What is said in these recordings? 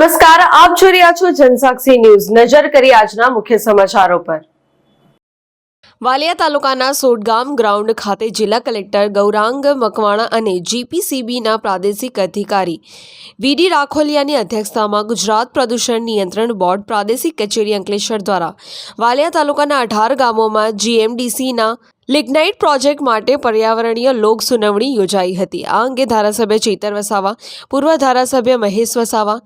નમસ્કાર, આપ જોઈ રહ્યા છો જનસાક્ષી ન્યૂઝ. નજર કરી આજના મુખ્ય સમાચારો પર. વાલિયા તાલુકાના સોડગામ ગ્રાઉન્ડ ખાતે જિલ્લા કલેક્ટર ગૌરાંગ મકવાણા અને જીપીસીબીના પ્રાદેશિક અધિકારી વીડી રાખોલિયાની અધ્યક્ષતામાં ગુજરાત પ્રદૂષણ નિયંત્રણ બોર્ડ પ્રાદેશિક કચેરી અંકલેશ્વર દ્વારા વાલિયા તાલુકાના અઢાર ગામોમાં જીએમડીસીના લિગ્નાઇટ પ્રોજેક્ટ માટે પર્યાવરણીય લોક સુનાવણી યોજાઈ હતી. આ અંગે ધારાસભ્ય ચેતર વસાવા, પૂર્વ ધારાસભ્ય મહેશ વસાવા,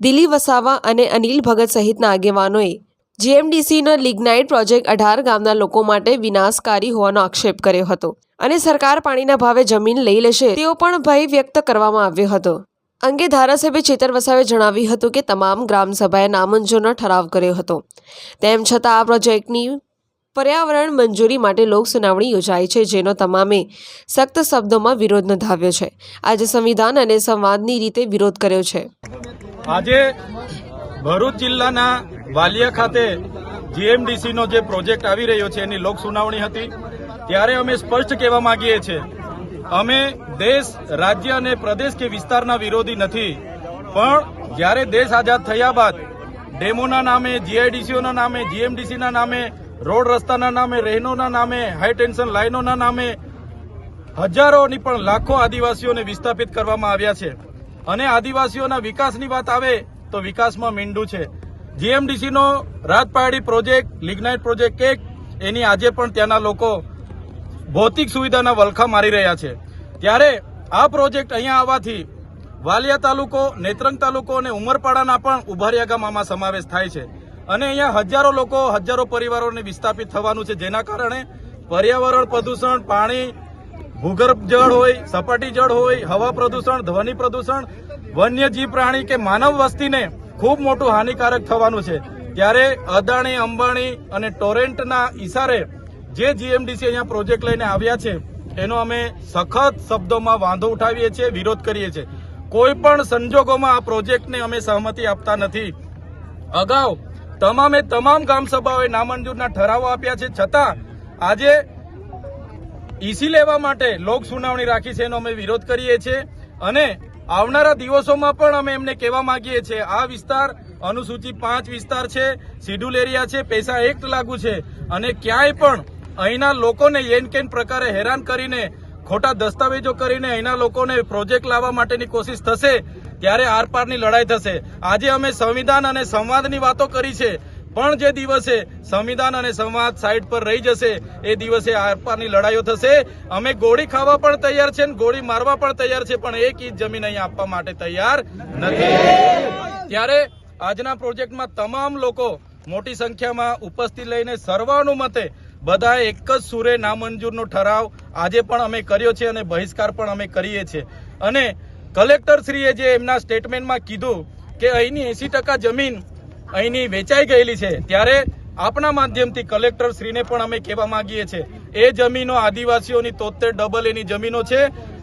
દિલીપ વસાવા અને અનિલ ભગત સહિતના આગેવાનોએ જીએમડીસીનો લિગ્નાઇટ પ્રોજેક્ટ અઢાર ગામના લોકો માટે વિનાશકારી હોવાનો આક્ષેપ કર્યો હતો અને સરકાર પાણીના ભાવે જમીન લઈ લેશે તેવો પણ ભય વ્યક્ત કરવામાં આવ્યો હતો. અંગે ધારાસભ્ય ચેતર વસાવે જણાવ્યું હતું કે તમામ ગ્રામસભાએ નામંજૂરનો ઠરાવ કર્યો હતો. તેમ છતાં આ પ્રોજેક્ટની પર્યાવરણ મંજૂરી માટે લોક સુનાવણી યોજાઈ છે, જેનો તમામે સખ્ત શબ્દોમાં વિરોધ નોંધાવ્યો છે. આજે સંવિધાન અને સંવાદની રીતે વિરોધ કર્યો છે. આજે ભરૂચ જિલ્લાના વાલિયા ખાતે જીએમડીસીનો જે પ્રોજેક્ટ આવી રહ્યો છે, એની લોક સુનાવણી હતી. ત્યારે અમે સ્પષ્ટ કહેવા માંગીએ છીએ, અમે દેશ, રાજ્ય અને પ્રદેશ કે વિસ્તારના વિરોધી નથી. પણ જ્યારે દેશ આઝાદ થયા બાદ ડેમોના નામે, જીઆઈડીસીઓના નામે, જીએમડીસીના નામે રોડ રસ્તાના નામે, રહેનોના નામે હાઈ ટેન્શન લાઇનોના નામે હજારોની પણ લાખો આદિવાસીઓને વિસ્થાપિત કરવામાં આવ્યા છે. અને આદિવાસીઓના વિકાસની વાત આવે તો વિકાસમાં મીંડું છે. જીએમડીસીનો રાજપાડી પ્રોજેક્ટ, લિગ્નાઇટ પ્રોજેક્ટ એક એની આજે પણ ત્યાંના લોકો ભૌતિક સુવિધાના વલખા મારી રહ્યા છે. ત્યારે આ પ્રોજેક્ટ અહીંયા આવવાથી વાલિયા તાલુકો, નેત્રંગ તાલુકો અને ઉમરપાડાના પણ ઉભારિયા ગામ આમાં સમાવેશ થાય છે. અને અહીંયા હજારો લોકો, હજારો પરિવારોને વિસ્થાપિત થવાનું છે, જેના કારણે પર્યાવરણ પ્રદૂષણ, પાણી, ભૂગર્ભ જળ હોય, સપાટી જળ હોય, હવા પ્રદૂષણ, ધ્વનિ પ્રદૂષણ, વન્યજીવ પ્રાણી કે માનવ વસ્તીને ખૂબ મોટું હાનિકારક થવાનું છે. ત્યારે અદાણી, અંબાણી અને ટોરેન્ટના ઈશારે જે જીએમડીસી અહીંયા પ્રોજેક્ટ લઈને આવ્યા છે, એનો અમે સખત શબ્દોમાં વાંધો ઉઠાવીએ છીએ, વિરોધ કરીએ છીએ. કોઈ પણ સંજોગોમાં આ પ્રોજેક્ટને અમે સહમતિ આપતા નથી. અગાઉ તમામે તમામ ગ્રામ સભાઓએ નામંજૂરના ઠરાવો આપ્યા છે. છતાં આજે ઈસી લેવા માટે લોક સુનાવણી રાખી છે એનો અમે વિરોધ કરીએ છીએ અને આવનારા દિવસોમાં પણ અમે એમને કહેવા માંગીએ છીએ. આ વિસ્તાર અનુસૂચિત પાંચ વિસ્તાર છે, શિડ્યુલ એરિયા છે, પૈસા એક્ટ લાગુ છે અને ક્યાંય પણ અહીંના લોકોને યેન કેન પ્રકારે હેરાન કરીને ખોટા દસ્તાવેજો કરીને અહીંના લોકોને પ્રોજેક્ટ લાવવા માટેની કોશિશ થશે, ત્યારે આરપારની લડાઈ થશે. આજે અમે સંવિધાન અને સંવાદની વાતો કરી છે, પણ જે દિવસે સંવિધાન અને સંવાદ સાઈડ પર રહી જશે, એ દિવસે આરપારની લડાઈઓ થશે. અમે ગોળી ખાવા પણ તૈયાર છે ગોળી મારવા પણ તૈયાર છે, પણ એક ઇંચ જમીન અહીંયા આપવા માટે તૈયાર નથી. ત્યારે આજના પ્રોજેક્ટમાં તમામ લોકો મોટી સંખ્યામાં ઉપસ્થિત લઈને સર્વાનુમતે બધા એક જ સુરે નામંજૂરનો ઠરાવ આજે પણ અમે કર્યો છે અને બહિષ્કાર પણ અમે કરીએ છીએ અને કલેક્ટરશ્રીએ જે એમના સ્ટેટમેન્ટમાં કીધું કે અહીંની એસી ટકા જમીન અહીંની વેચાઈ ગયેલી છે, ત્યારે આપણા માધ્યમથી કલેક્ટર શ્રીને પણ અમે કહેવા માંગીએ છીએ એ જમીનો આદિવાસીઓની તોતેર ડબલ એની જમીનો છે.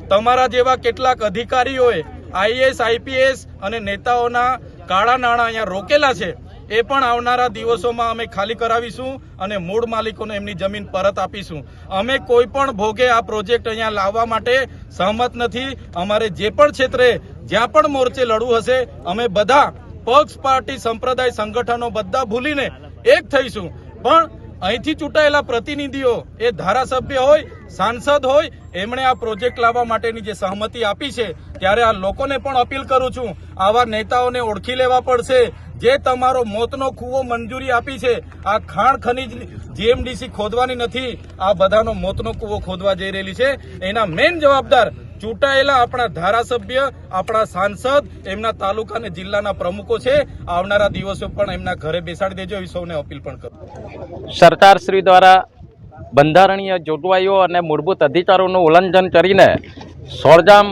તમારા જેવા કેટલાક અધિકારીઓએ આઈએસ આઈપીએસ અને નેતાઓના કાળા નાણાં અહીંયા રોકેલા છે. એ પણ આવનારા દિવસોમાં અમે ખાલી કરાવીશું અને મૂળ માલિકોને એમની જમીન પરત આપીશું. અમે કોઈ પણ ભોગે આ પ્રોજેક્ટ અહીંયા લાવવા માટે સહમત નથી. અમારે જે પણ ક્ષેત્રે જ્યાં પણ મોરચે લડવું હશે, અમે બધા પક્ષ, પાર્ટી, સંપ્રદાય, સંગઠનો બધા ભૂલીને એક થઈશું. પણ અહીંથી ચૂંટાયેલા પ્રતિનિધિઓ એ ધારાસભ્ય હોય, સાંસદ હોય, એમણે આ પ્રોજેક્ટ લાવવા માટેની જે સહમતિ આપી છે, ત્યારે આ લોકોને પણ અપીલ કરું છું, આવા નેતાઓને ઓળખી લેવા પડશે જે તમારો મોતનો કૂવો મંજૂરી આપી છે, આ ખાણ ખનીજ જીએમડીસી ખોદવાની નથી, આ બધાનો મોતનો કૂવો ખોદવા જઈ રહેલી છે. એના મેઇન જવાબદાર ચૂંટાયેલા આપણા ધારાસભ્ય, આપણા સાંસદ, એમના તાલુકા અને જિલ્લાના પ્રમુખો છે. આવનારા દિવસો પણ એમના ઘરે બેસાડી દેજો, એવી સૌને અપીલ પણ કરું સરકારશ્રી દ્વારા બંધારણીય જોગવાઈઓ અને મૂળભૂત અધિકારોનું ઉલ્લંઘન કરીને સોરજામ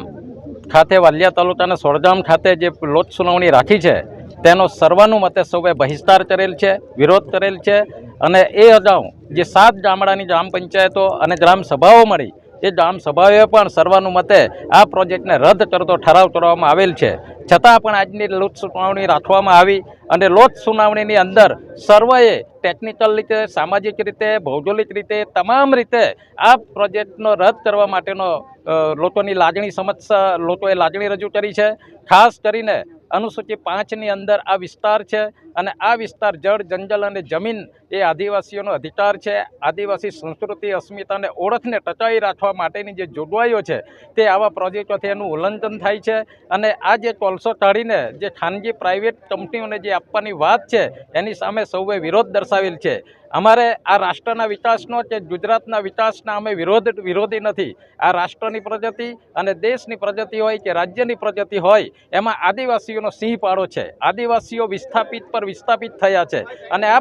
ખાતે વાલિયા તાલુકાના સોરજામ ખાતે જે લોક સુનાવણી રાખી છે તેનો સર્વાનુમતે સૌએ બહિષ્કાર કરેલ છે, વિરોધ કરેલ છે અને એ અગાઉ જે સાત ગામડાની ગ્રામ પંચાયતો અને ગ્રામ સભાઓ મળી, એ ગ્રામ સભાઓએ પણ સર્વાનુમતે આ પ્રોજેક્ટને રદ કરતો ઠરાવ કરવામાં આવેલ છે. છતાં પણ આજની લોક સુનાવણી રાખવામાં આવી અને લોક સુનાવણીની અંદર સર્વએ ટેકનિકલ રીતે, સામાજિક રીતે, ભૌગોલિક રીતે, તમામ રીતે આ પ્રોજેક્ટનો રદ કરવા માટેનો લોકોની લાગણી સમક્ષ, લોકોએ લાગણી રજૂ કરી છે. ખાસ કરીને અનુસૂચિ પાંચની અંદર આ વિસ્તાર છે અને આ વિસ્તાર જળ જંગલ અને જમીન એ આદિવાસીઓનો અધિકાર છે. આદિવાસી સંસ્કૃતિ, અસ્મિતાને ઓળખને ટચાવી રાખવા માટેની જે જોગવાઈઓ છે, તે આવા પ્રોજેક્ટોથી એનું ઉલ્લંઘન થાય છે. અને આ જે કોલસો કાઢીને જે ખાનગી પ્રાઇવેટ કંપનીઓને જે આપવાની વાત છે, એની સામે સૌએ વિરોધ દર્શાવેલ છે. અમારે આ રાષ્ટ્રના વિકાસનો કે ગુજરાતના વિકાસના અમે વિરોધ, વિરોધી નથી. આ રાષ્ટ્રની પ્રગતિ અને દેશની પ્રગતિ હોય કે રાજ્યની પ્રગતિ હોય, એમાં આદિવાસીઓનો સિંહ પાડો છે. આદિવાસીઓ વિસ્થાપિત પર વિસ્થાપિત થયા છે. અને આ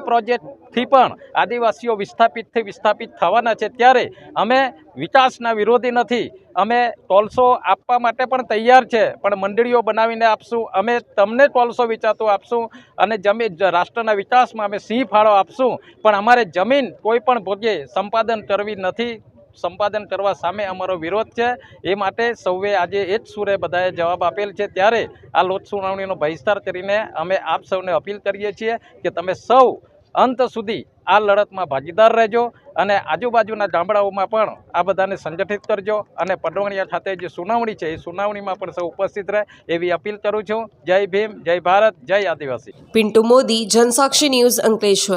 પ્રોજેક્ટથી પણ આદિવાસીઓ વિસ્થાપિતથી વિસ્થાપિત થવાના છે ત્યારે અમે વિકાસના વિરોધી નથી. અમે ટોલસો આપવા માટે પણ તૈયાર છે, પણ મંડળીઓ બનાવીને આપશું. અમે તમને ટોલસો વિચારતો આપશું અને જમીન રાષ્ટ્રના વિકાસમાં અમે સિંહ ફાળો આપશું. પણ અમારે જમીન કોઈ પણ ભોગે સંપાદન કરવી નથી. સંપાદન કરવા સામે અમારો વિરોધ છે. એ માટે સૌએ આજે એ જ સુરે બધાએ જવાબ આપેલ છે. ત્યારે આ લોક સુનાવણીનો બહિષ્કાર કરીને અમે આપ સૌને અપીલ કરીએ છીએ કે તમે સૌ અંત સુધી આ લડતમાં ભાગીદાર રહેજો અને આજુબાજુના ગામડાઓમાં પણ આ બધાને સંગઠિત કરજો અને પડોણિયા ખાતે જે સુનાવણી છે એ સુનાવણીમાં પણ સૌ ઉપસ્થિત રહે એવી અપીલ કરું છું. જય ભીમ, જય ભારત, જય આદિવાસી. પિન્ટુ મોદી, જનસાક્ષી ન્યૂઝ અંકલેશ્વર.